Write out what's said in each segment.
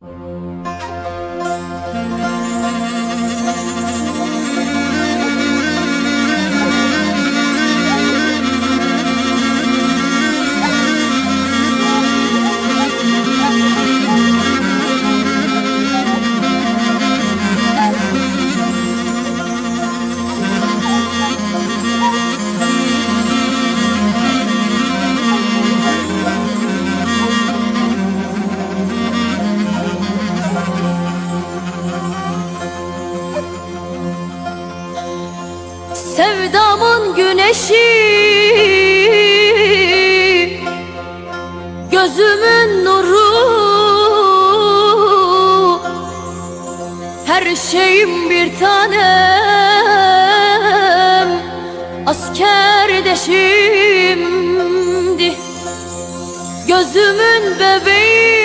Música Sevdamın güneşi Gözümün nuru Her şeyim bir tanem Askerdeşimdi Gözümün bebeği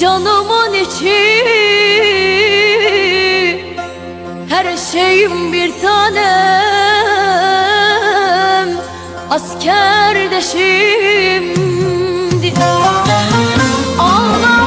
Canımın içi. Çiçeğim bir tanem Asker de şimdi Ağlar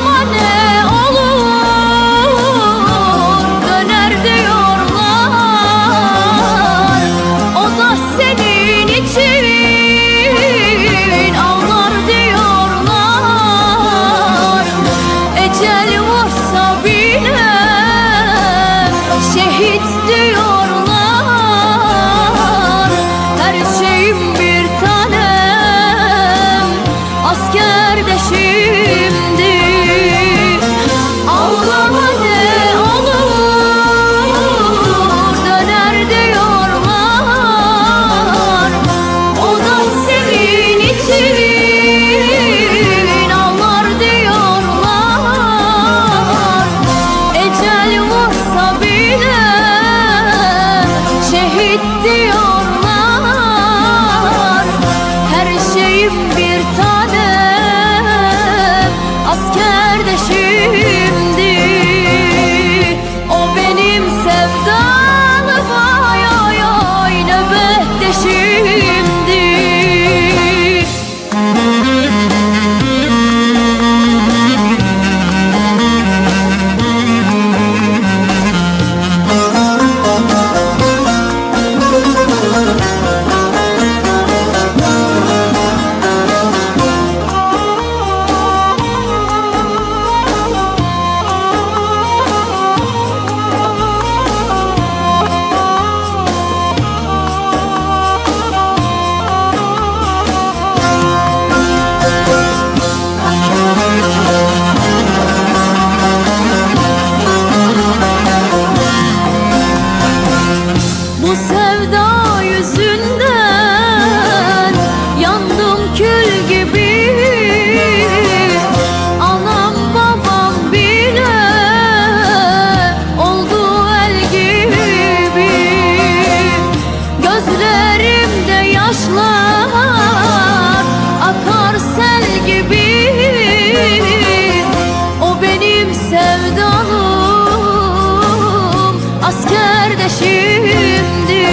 ateşimdi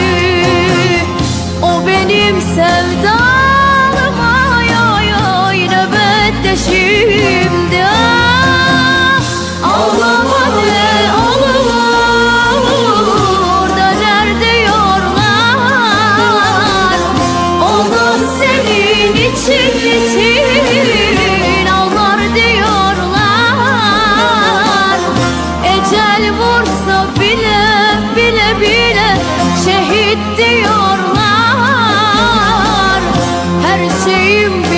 O benim sevdalım ay ay ay nöbetteşimdi. Ah, Ağlar dream